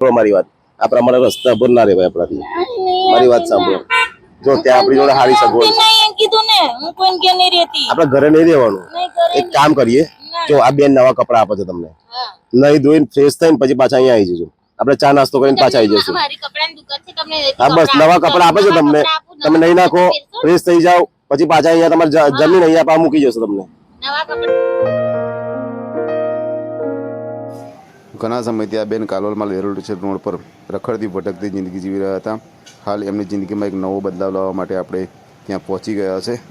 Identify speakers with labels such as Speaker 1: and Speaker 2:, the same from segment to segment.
Speaker 1: સાંભળો મારી વાત. આ પ્રમાણે રસ્તા પર ના રહેવાય આપણાથી. મારી વાત સાંભળો. જો ત્યાં આપણી જોડે હારી સગવડ છે. આપણે ઘરે નહીં રહેવાનું. એક કામ કરીએ. જો આ બેન નવા કપડા આપે છે તમને. નહીં ધોઈને ફ્રેશ થઈને પછી પાછા અહીંયા આવી જજો. આપણે ચા નાસ્તો કરીને પાછા આવી જશું. હા બસ નવા કપડા આપે છે તમને. તમે નહીં નાખો ફ્રેશ થઈ જાઓ. પછી પાછા અહીંયા તમારે જમીન અહીંયા પા મૂકી જશે તમને.
Speaker 2: નવા કપડા.
Speaker 3: ઘણા સમયથી આ બેન કાલોલમાં વેરોડ છે રોડ પર. રખડતી ભટકતી જિંદગી જીવી રહ્યા હતા. હાલ એમની જિંદગીમાં એક નવો બદલાવ લાવવા માટે આપણે ત્યાં પહોંચી ગયા છે.
Speaker 2: છે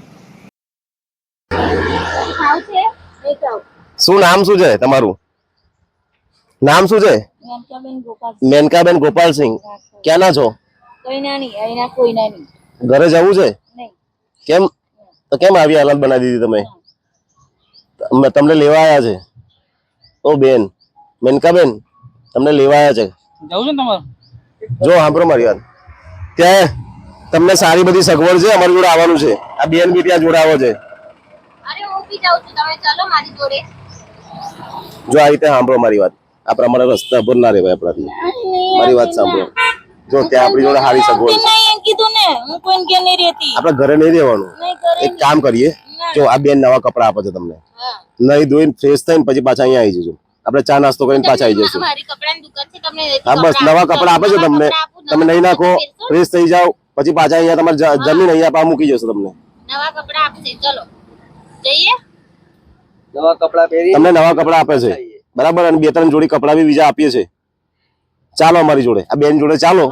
Speaker 1: શું નામ શું છે તમારું? નામ શું છે?
Speaker 2: મેનકાબેન ગોપાલ
Speaker 1: મેનકાબેન ગોપાલસિંહ ક્યાંના છો?
Speaker 2: ના નહીં
Speaker 1: ઘરે જવું છે? કેમ? તો કેમ આવી હાલત બનાવી દીધી તમે? તમે- તમને લેવા આવ્યા છે? ઓ બેન. મેનકાબેન તમને લેવા આવ્યા છે.
Speaker 4: જવું છે તમારે?
Speaker 1: જો સાંભળો મારી વાત. ત્યાં તમને સારી બધી સગવડ છે અમારી જોડે આવવાનું છે. આ બેન બી ત્યાં જોડે આવો છે.
Speaker 2: અરે હું બી જાઉં છું. તમે ચાલો મારી જોડે.
Speaker 1: જો આ રીતે સાંભળો મારી વાત. આ પ્રમાણે રસ્તા પર ના રહેવાય આપણાથી. મારી વાત સાંભળો. જો ત્યાં આપણી જોડે સારી સગવડ છે.
Speaker 2: કીધું ને હું કોઈ કે નહીં રહેતી.
Speaker 1: આપણે ઘરે નહીં રહેવાનું. એક કામ કરીએ. જો આ બેન નવા કપડા આપે છે તમને. નહીં ધોઈને ફ્રેશ થઈને પછી પાછા અહીંયા આવી જજો. આપણે ચા નાસ્તો કરીને પાછા આવી જશું
Speaker 2: મારી કપડાની દુકાન છે તમને
Speaker 1: હા બસ નવા કપડા આપે છે તમને. તમે નહીં નાખો ફ્રેશ થઈ જાઓ પછી પાછા અહીંયા તમારે જમીન અહીંયા પા મૂકી જશે તમને.
Speaker 2: નવા કપડા આપશે ચલો. જઈએ?
Speaker 4: નવા કપડા પહેરી
Speaker 1: તમને નવા કપડા આપે છે. બરાબર અને બે ત્રણ જોડી કપડા બી બીજા આપીએ છે. ચાલો અમારી જોડે. આ બેન જોડે ચાલો.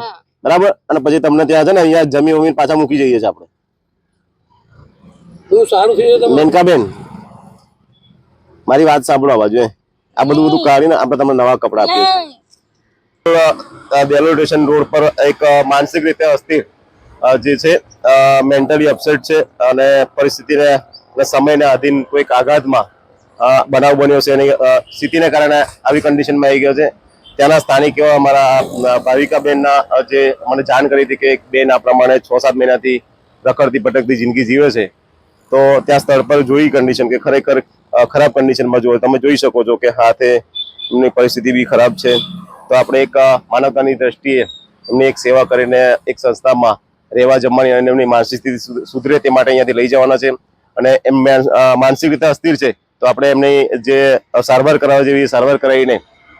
Speaker 1: બરાબર? અને પછી તમને ત્યાં છે ને અહીંયા જમી વમીને પાછા મૂકી જઈએ છીએ આપણે.
Speaker 4: તું સારું
Speaker 1: મેનકાબેન મારી વાત સાંભળો આ બાજુ. આ બધું બધું કાઢીને આપણે તમને નવા કપડા આપીએ. બેલોડ સ્ટેશન રોડ પર એક માનસિક રીતે અસ્થિર જે છે મેન્ટલી અપસેટ છે અને પરિસ્થિતિને અને સમયને આધીન કોઈક આઘાતમાં બનાવ બન્યો છે એની અ, સ્થિતિને કારણે આવી કન્ડિશનમાં આવી ગયો છે. ત્યાંના સ્થાનિક એવા અમારા ભાવિકા ભાવિકાબેનના જે મને જાણ કરી હતી કે એક બેન આ પ્રમાણે છ સાત મહિનાથી રખડતી ભટકતી જિંદગી જીવે છે. તો ત્યાં સ્થળ પર જોઈ કન્ડિશન કે ખરેખર ખરાબ કન્ડિશનમાં જોવે તમે જોઈ શકો છો કે હાથે એમની પરિસ્થિતિ બી ખરાબ છે. તો આપણે એક માનવતાની દ્રષ્ટિએ એમની એક સેવા કરીને એક સંસ્થામાં રહેવા જમવાની અને એમની માનસિક સ્થિતિ સુધરે તે માટે અહીંયાથી લઈ જવાના છે. અને એમ માનસિક રીતે અસ્થિર છે, તો આપણે એમની જે સારવાર કરાવવા જેવી સારવાર કરાવીને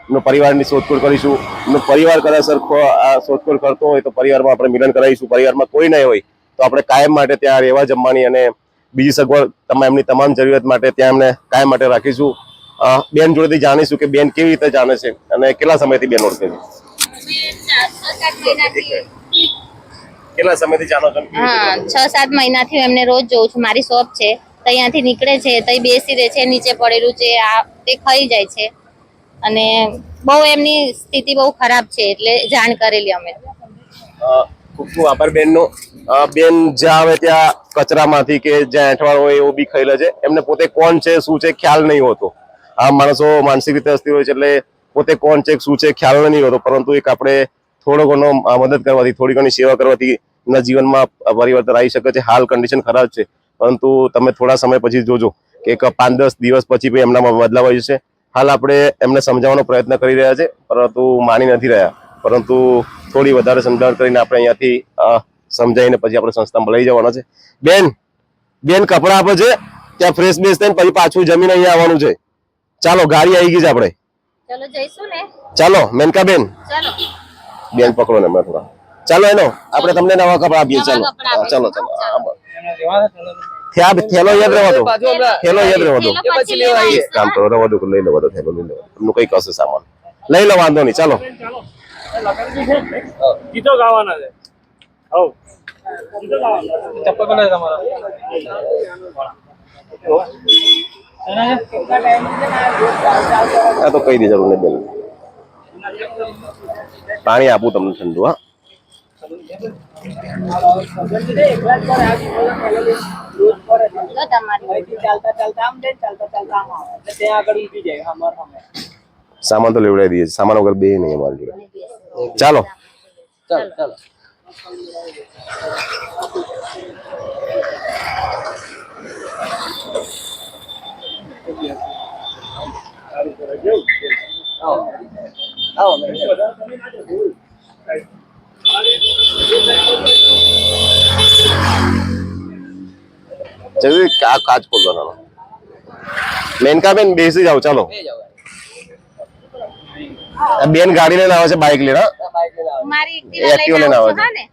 Speaker 1: એમનો પરિવારની શોધખોળ કરીશું. એમનો પરિવાર કદાચ સરખો શોધખોળ કરતો હોય તો પરિવારમાં આપણે મિલન કરાવીશું. પરિવારમાં કોઈ નહીં હોય તો આપણે કાયમ માટે ત્યાં રહેવા જમવાની અને બીજી સગવડ તમે એમની તમામ જરૂરિયાત માટે ત્યાં એમને કાયમ માટે રાખીશું. બેન જોડેથી જાણીશું કે બેન કેવી રીતે જાણે છે અને કેટલા સમયથી બેન ઓળખે છે. કેટલા સમયથી જાણો
Speaker 2: હા
Speaker 1: છ
Speaker 2: સાત મહિનાથી હું એમને રોજ જોઉં છું. મારી શોપ છે ત્યાંથી નીકળે છે ત્યાં બેસી રહે છે નીચે પડેલું છે આ તે ખાઈ જાય છે. અને બહુ એમની સ્થિતિ બહુ ખરાબ છે એટલે જાણ કરેલી અમે.
Speaker 1: ખૂબ ખૂબ આભાર બેનનો. બેન જ્યાં આવે ત્યાં કચરામાંથી કે જ્યાં એંઠવાડ હોય એવું બી ખાઈ લે છે એમને પોતે કોણ છે, શું છે, ખ્યાલ નહીં હોતો. આ માણસો માનસિક રીતે અસ્થિર હોય છે એટલે પોતે કોણ છે, શું છે, ખ્યાલ નહીં હોતો. પરંતુ એક આપણે થોડો ઘણો મદદ કરવાથી, થોડી ઘણી સેવા કરવાથી એમના જીવનમાં પરિવર્તન આવી શકે છે. હાલ કન્ડિશન ખરાબ છે. પરંતુ તમે થોડા સમય પછી જોજો કે એક પાંચ, દસ દિવસ પછી પણ એમનામાં બદલાવ આવી જશે. હાલ આપણે એમને સમજાવવાનો પ્રયત્ન કરી રહ્યા છે, પરંતુ માની નથી રહ્યા. પરંતુ થોડી વધારે સમજાવટ કરીને આપણે અહીંયાથી સમજાવીને પછી આપણે સંસ્થામાં લઈ જવાના છે. બેન બેન કપડા આપે છે ત્યાં ફ્રેશ બેસ થઈને પછી પાછું જમીન અહીંયા આવવાનું છે. ચાલો ગાડી આવી ગઈ છે આપણે.
Speaker 2: ચલો જઈશું ને?
Speaker 1: ચાલો મેનકા બેન.
Speaker 2: ચલો.
Speaker 1: બેન પકડો ને હમણાં થોડા. ચાલો એનો આપણે તમને નવા કપડા આપીએ. ચાલો. ચાલો ચાલો. થેલો યાદ રહેવા દો. થેલો યાદ રહેવા દો.
Speaker 2: થેલો પછી લેવા
Speaker 1: એક
Speaker 2: આવીશું,
Speaker 1: કામ કરો રહેવા દો લઈ લેવા દો થેલો લઈ લેવા. દો એમનું કઈ કશે સામાન. લઈ લો વાંધો નહીં. ચાલો.
Speaker 4: ગીતો ગાવાના છે હવ ગીતો ગાવાના. ચપ્પલ કોને છે તમારા એના છે?
Speaker 1: આ તો કઈ દે જરૂર નહીં બેન પાણી આપું તમને ઠંડુ હા
Speaker 2: લો તમારી
Speaker 4: ચાલતા ચાલતા આમ જાય ચાલતા ચાલતા આમ આવે એટલે ત્યાં આગળ ઊભી જાય અમાર સામે
Speaker 1: સામાન તો લેવડાવી દઈએ છીએ. સામાન વગર બે નહીં અમારી જોડે ચાલો.
Speaker 4: ચાલો ચાલ.
Speaker 1: જલ્દી આ કાચ ખોલો નાનો મેનકા બેન બેસી જાઓ ચાલો. બેન ગાડી લઈને આવે છે બાઇક લઈને હા?
Speaker 2: મારી એક્ટિવા
Speaker 1: લઈને આવે
Speaker 2: છે. હા ને